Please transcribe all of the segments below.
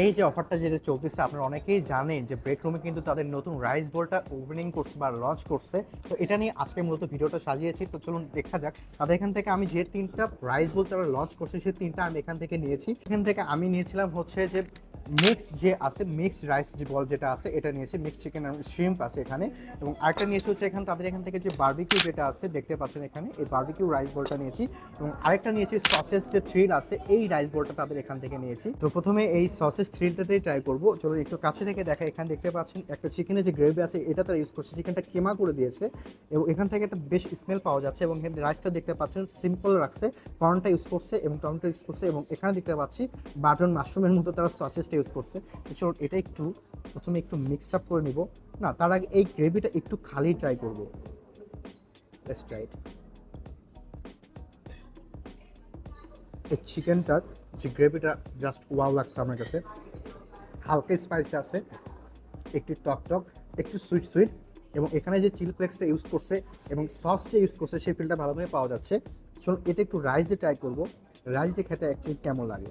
এই যে অফারটা যেটা চলতেছে, আপনারা অনেকেই জানেন যে ব্রেক রুমে কিন্তু তাদের নতুন রাইস বলটা ওপেনিং করছে বা লঞ্চ করছে। তো এটা নিয়ে আজকে মূলত ভিডিওটা সাজিয়েছি। তো চলুন দেখা যাক। তাদের এখান থেকে আমি যে তিনটা রাইস বল তারা লঞ্চ করছে, সেই তিনটা আমি এখান থেকে নিয়েছি। এখান থেকে আমি নিয়েছিলাম হচ্ছে যে মিক্স যে আছে, মিক্স রাইস যে বল যেটা আছে, এটা নিয়েছে, মিক্স চিকেন শ্রিম্প আছে এখানে। এবং আরেকটা নিয়েছি হচ্ছে এখানে, তাদের এখান থেকে যে বার্বিকিউ যেটা আছে, দেখতে পাচ্ছেন এখানে, এই বার্বিকিউ রাইস বলটা নিয়েছি। এবং আরেকটা নিয়েছি সসেস যে থ্রিল আছে, এই রাইস বলটা তাদের এখান থেকে নিয়েছি। তো প্রথমে এই সসেস থ্রিলটাতেই ট্রাই করব। চলুন একটু কাছে থেকে দেখা, এখানে দেখতে পাচ্ছেন একটা চিকেনের যে গ্রেভি আছে, এটা তারা ইউজ করছে। চিকেনটা কেমা করে দিয়েছে, এবং এখান থেকে একটা বেশ স্মেল পাওয়া যাচ্ছে। এবং এখানে রাইসটা দেখতে পাচ্ছেন সিম্পল রাখছে। কর্নটা ইউজ করছে এবং টমেটো ইউজ করছে। এবং এখানে দেখতে পাচ্ছি বাটন মাশরুমের মতো তারা সসেসটা ইউজ করছে। চলুন, এটা একটু প্রথমে একটু মিক্স আপ করে নিব। না, তার আগে এই গ্রেভিটা একটু খালি ট্রাই করব। লেটস ট্রাই এই চিকেনটার যে গ্রেভিটা জাস্ট ওয়াও লাগছে আমার কাছে, হালকা স্পাইসি আছে, একটু টক টক, একটু সুইট সুইট এবং এখানে যে চিলি ফ্লেক্সটা ইউজ করছে এবং সস যে ইউজ করছে, সেই ফিলটা ভালোভাবে পাওয়া যাচ্ছে। চলুন, এটা একটু রাইস দিয়ে ট্রাই করব। রাইস দিয়ে খেতে অ্যাকচুয়ালি কেমন লাগে?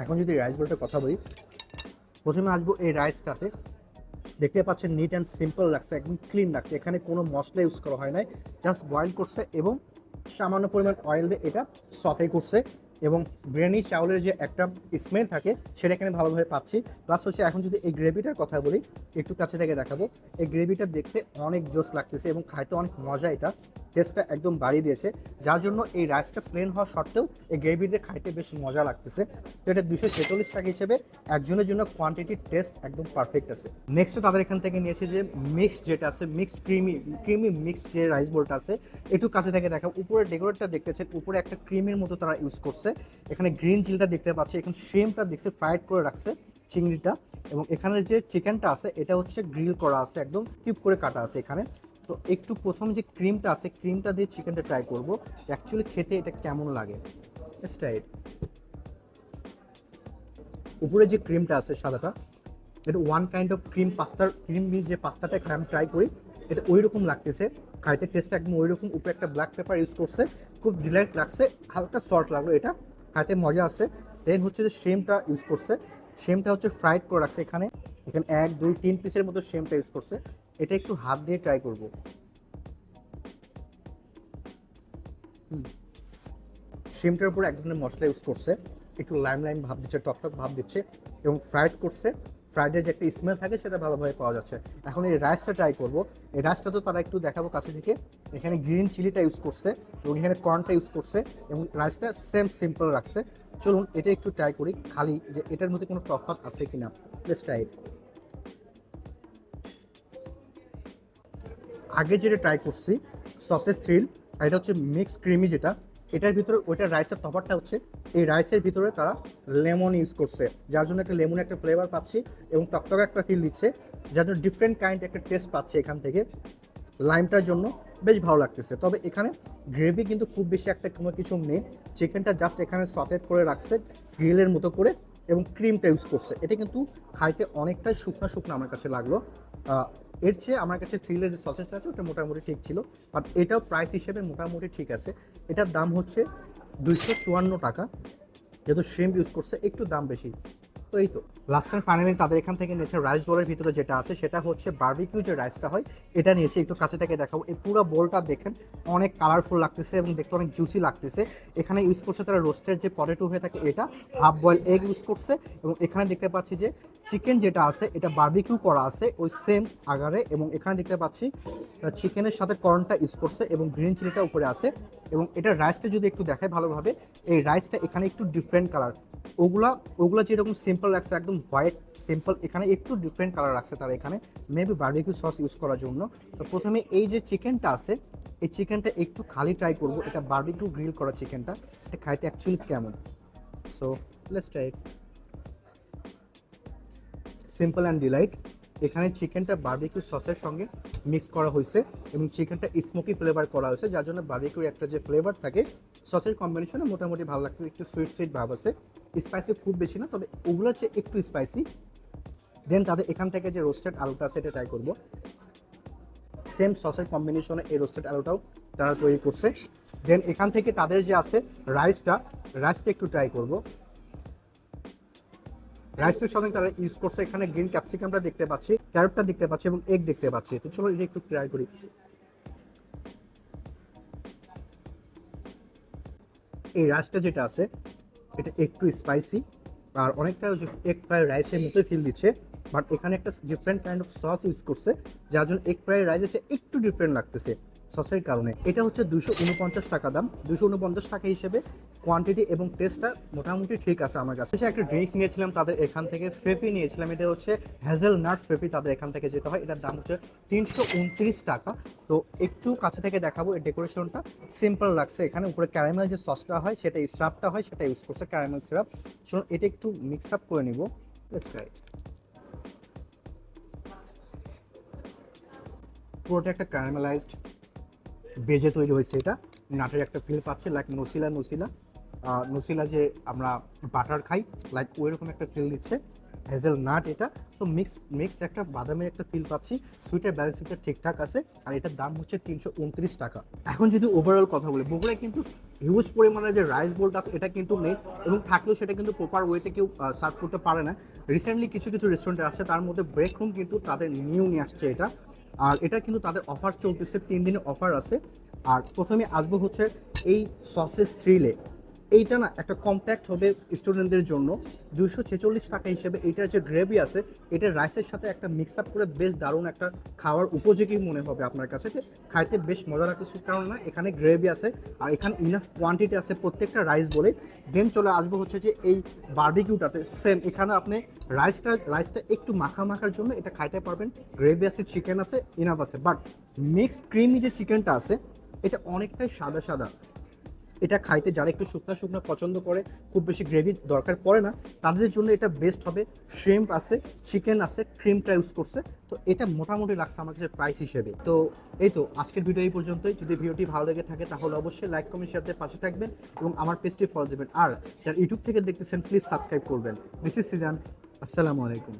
এখন যদি রাইস বলতে কথা বলি, প্রথমে আসব এই রাইসটাতে দেখতে পাচ্ছেন নিট অ্যান্ড সিম্পল লাগছে, একদম ক্লিন লাগছে। এখানে কোনো মশলা ইউজ করা হয় নাই জাস্ট বয়েল করছে এবং সামান্য পরিমাণ অয়েল দিয়ে এটা সতে করছে। এবং বিরিয়ানি চাউলের যে একটা স্মেল থাকে, সেটা এখানে ভালোভাবে পাচ্ছি। প্লাস হচ্ছে এখন যদি এই গ্রেভিটার কথা বলি, একটু কাছে থেকে দেখাবো। এই গ্রেভিটা দেখতে অনেক জোস লাগতেছে এবং খাইতে অনেক মজা এটা। টেস্টটা একদম বাড়িয়ে দিয়েছে। যার জন্য এই রাইসটা প্লেন হওয়া সত্ত্বেও এই গ্রেভিতে খাইতে বেশ মজা লাগতেছে। তো এটা দুশো ছেচল্লিশ টাকা হিসেবে একজনের জন্য কোয়ান্টিটি টেস্ট একদম পারফেক্ট আছে। নেক্সট তাদের এখান থেকে নিয়েছে যে মিক্স যেটা আছে মিক্সড ক্রিমি ক্রিমি মিক্স যে রাইস বোলটা আছে, একটু কাছে থেকে দেখা উপরে ডেকোরেটটা দেখতেছেন, উপরে একটা ক্রিমের মতো তারা ইউজ করছে। এখানে গ্রিন চিলটা দেখতে পাচ্ছি। এখন শ্রিমটা দেখছে ফ্রাইড করে রাখছে চিংড়িটা। এবং এখানে যে চিকেনটা আছে, এটা হচ্ছে গ্রিল করা আছে একদম কিউব করে কাটা আছে এখানে। তো একটু প্রথম যে ক্রিমটা আছে ক্রিমটা দিয়ে চিকেনটা ট্রাই করব অ্যাকচুয়ালি খেতে এটা কেমন লাগে। উপরে যে ক্রিমটা আছে সাদাটা, এটা ওয়ান কাইন্ড অফ ক্রিম পাস্তার ক্রিম যে পাস্তাটা খাই আমি ট্রাই করি, এটা ওই রকম লাগতেছে, খাইতে টেস্টটা একদম ওই রকম উপরে একটা ব্ল্যাক পেপার ইউজ করছে খুব ডিলাইট লাগছে, হালকা সল্ট লাগল এটা, খাইতে মজা আছে। দেন হচ্ছে যে শেমটা ইউজ করছে। শেমটা হচ্ছে ফ্রাইড করে রাখছে এখানে। এখানে এক, দুই, তিন পিসের মতো শেমটা ইউজ করছে। এটা একটু হাত দিয়ে ট্রাই করব। শিমটার উপর এক ধরনের মশলা ইউজ করছে। একটু লাইম লাইম ভাব দিচ্ছে টক টক ভাব দিচ্ছে এবং ফ্রাইড করছে। ফ্রাইডের যে একটা স্মেল থাকে সেটা ভালোভাবে পাওয়া যাচ্ছে। এখন এই রাইসটা ট্রাই করব। এই রাইসটা তো তারা একটু দেখাবো কাছে থেকে। এখানে গ্রিন চিলিটা ইউজ করছে এবং এখানে কর্নটা ইউজ করছে এবং রাইসটা সেম সিম্পল রাখছে। চলুন এটা একটু ট্রাই করি খালি যে এটার মধ্যে কোনো তফাৎ আছে কিনা। প্লেস ট্রাই আগে যেটা ট্রাই করছি সসেস থ্রিল এটা হচ্ছে মিক্স ক্রিমি যেটা। এটার ভিতরে ওইটার রাইসের তফাতটা হচ্ছে, এই রাইসের ভিতরে তারা লেমন ইউজ করছে। যার জন্য একটা লেমন একটা ফ্লেভার পাচ্ছি এবং টকটক একটা ফিল দিচ্ছে, যার জন্য ডিফারেন্ট কাইন্ড একটা টেস্ট পাচ্ছে এখান থেকে। লাইমটার জন্য বেশ ভালো লাগতেছে। তবে এখানে গ্রেভি কিন্তু খুব বেশি একটা কোনো কিছু নেই। চিকেনটা জাস্ট এখানে সটেড করে রাখছে গ্রিলের মতো করে এবং ক্রিমটা ইউজ করছে। এটা কিন্তু খাইতে অনেকটাই শুকনো শুকনো আমার কাছে লাগল। এর চেয়ে আমার কাছে থ্রিলের যে সসেজটা আছে, ওটা মোটামুটি ঠিক ছিল। আর এটাও প্রাইস হিসেবে মোটামুটি ঠিক আছে। এটার দাম হচ্ছে দুইশো চুয়ান্ন টাকা। যেহেতু শ্রিম্প ইউজ করছে, একটু দাম বেশি। তো এই তো লাস্ট টাইম ফাইনালি তাদের এখান থেকে নিয়েছে রাইস বোলের ভিতরে যেটা আছে, সেটা হচ্ছে বার্বিকিউ যে রাইসটা হয়, এটা নিয়েছে, একটু কাছে থেকে দেখাবো। এই পুরো বোলটা দেখেন, অনেক কালারফুল লাগতেছে এবং দেখতে অনেক জুসি লাগতেছে। এখানে ইউজ করছে তারা রোস্টের যে পটেটো হয়ে থাকে, এটা হাফ বয়েল এগ ইউজ করছে এবং এখানে দেখতে পাচ্ছি যে চিকেন যেটা আছে, এটা বার্বিকিউ করা আছে, ওই সেম আগারে এবং এখানে দেখতে পাচ্ছি চিকেনের সাথে কর্নটা ইউজ করছে এবং গ্রিন চিলিটা উপরে আছে এবং এটা রাইসটা যদি একটু দেখায় ভালোভাবে, এই রাইসটা এখানে একটু ডিফারেন্ট কালার ওগুলা ওগুলা যেরকম সিম্পল রাখছে একদম হোয়াইট সিম্পল এখানে একটু ডিফারেন্ট কালার রাখছে তারা এখানে। মেবি বার্বিকিউ সস ইউজ করার জন্য। তো প্রথমে এই যে চিকেনটা আছে, এই চিকেনটা একটু খালি ট্রাই করব। এটা বার্বিকিউ গ্রিল করা চিকেনটা এটা খাইতে অ্যাকচুয়ালি কেমন? So let's try simple and delight এখানে চিকেনটা বার্বিকিউ সসের সঙ্গে মিক্স করা হয়েছে এবং চিকেনটা স্মোকি ফ্লেভার করা হয়েছে, যার জন্য বার্বিকিউর একটা যে ফ্লেভার থাকে সসের কম্বিনেশনে মোটামুটি ভালো লাগছে, একটু সুইট সুইট ভাব আছে। স্পাইসি খুব বেশি না, তবে ওগুলোর চেয়ে একটু স্পাইসি দেন তাদের এখান থেকে যে রোস্টেড আলুটা আছে, এটা ট্রাই করব। সেম সসের কম্বিনেশনে এই রোস্টেড আলুটাও তারা তৈরি করছে। দেন এখান থেকে তাদের যে আছে রাইসটা রাইসটা একটু ট্রাই করব। রাইসের সঙ্গে তারা ইউজ করছে, এখানে গ্রিন ক্যাপসিকামটা দেখতে পাচ্ছি ক্যারটটা দেখতে পাচ্ছি এবং এগ দেখতে পাচ্ছি। তো চলো এটা একটু ট্রাই করি। এই রাইসটা যেটা আছে, এটা একটু স্পাইসি আর অনেকটা এগ ফ্রাই রাইসের মতোই ফিল দিচ্ছে। বাট এখানে একটা different kind of sauce use করছে, যার জন্য এগ ফ্রাই রাইস হচ্ছে একটু ডিফারেন্ট লাগতেছে। সসের কারণে। এটা হচ্ছে দুশো উনপঞ্চাশ টাকা দাম। দুশো উনপঞ্চাশ টাকা হিসেবে কোয়ান্টিটি এবং টেস্টটা মোটামুটি ঠিক আছে আমার কাছে। একটা ড্রিঙ্কস নিয়েছিলাম তাদের এখান থেকে ফ্রেপি নিয়েছিলাম। এটা হচ্ছে হ্যাজেল নাট ফ্রেপি তাদের এখান থেকে যেটা হয়। এটার দাম হচ্ছে তিনশো উনত্রিশ টাকা। তো একটু কাছে থেকে দেখাবো এর ডেকোরেশনটা সিম্পল লাগছে এখানে। উপরে ক্যারামেল যে সসটা হয়, সেটা স্টাফটা হয়, সেটা ইউজ করছে ক্যারামেল সিরাপ চলুন এটা একটু মিক্স আপ করে নিব। রাইট পুরোটা একটা ক্যারামেলাইজড বেজে তৈরি হয়েছে এটা। নাটের একটা ফিল পাচ্ছে লাইক নসিলা নসিলা নসিলা যে আমরা বাটার খাই লাইক ওই রকম একটা ফিল দিচ্ছে। হেজেল নাট এটা। তো মিক্স মিক্সড একটা বাদামের একটা ফিল পাচ্ছি। সুইটের ব্যালেন্সিংটা ঠিকঠাক আছে। আর এটার দাম হচ্ছে তিনশো উনত্রিশ টাকা। এখন যদি ওভারঅল কথা বলি, বগুড়ায় কিন্তু হিউজ পরিমাণে যে রাইস বোলটা আছে এটা কিন্তু নেই। এবং থাকলেও সেটা কিন্তু প্রপার ওয়েতে কেউ সার্ভ করতে পারে না। রিসেন্টলি কিছু কিছু রেস্টুরেন্টে আসছে তার মধ্যে ব্রেক রুম কিন্তু তাদের নিউ নিয়ে আসছে এটা। আর এটা কিন্তু তাদের অফার চলতেছে, তিন দিনের অফার আছে। আর প্রথমে আসব হচ্ছে এই সসেস থ্রিলে এইটা না একটা কম্প্যাক্ট হবে স্টুডেন্টদের জন্য। দুশো ছেচল্লিশ টাকা হিসেবে এইটার যে গ্রেভি আছে, এটা রাইসের সাথে একটা মিক্স আপ করে বেশ দারুণ একটা খাওয়ার উপযোগী মনে হবে আপনার কাছে। যে খাইতে বেশ মজা লাগতেছে কারণ না, এখানে গ্রেভি আছে আর এখানে ইনাফ কোয়ান্টিটি আছে প্রত্যেকটা রাইস বলে। দেন চলে আসব হচ্ছে যে এই বার্বিকিউটাতে সেম এখানে আপনি রাইসটা রাইসটা একটু মাখা মাখার জন্য এটা খাইতে পারবেন। গ্রেভি আছে চিকেন আছে ইনাফ আছে। বাট মিক্সড ক্রিমি যে চিকেনটা আছে, এটা অনেকটাই সাদা সাদা। এটা খাইতে যারা একটু শুকনা শুকনো পছন্দ করে, খুব বেশি গ্রেভি দরকার পড়ে না, তাদের জন্য এটা বেস্ট হবে। শ্রিম্প আছে চিকেন আছে ক্রিমটা ইউজ করছে। তো এটা মোটামুটি লাগছে আমার কাছে প্রাইস হিসেবে। তো এই তো, আজকের ভিডিও এই পর্যন্তই। যদি ভিডিওটি ভালো লেগে থাকে, তাহলে অবশ্যই লাইক কমেন্ট শেয়ার দিয়ে পাশে থাকবেন এবং আমার পেজটি ফলো দেবেন। আর যারা ইউটিউব থেকে দেখতেছেন প্লিজ সাবস্ক্রাইব করবেন। দিস ইজ সিজান আসসালামু আলাইকুম।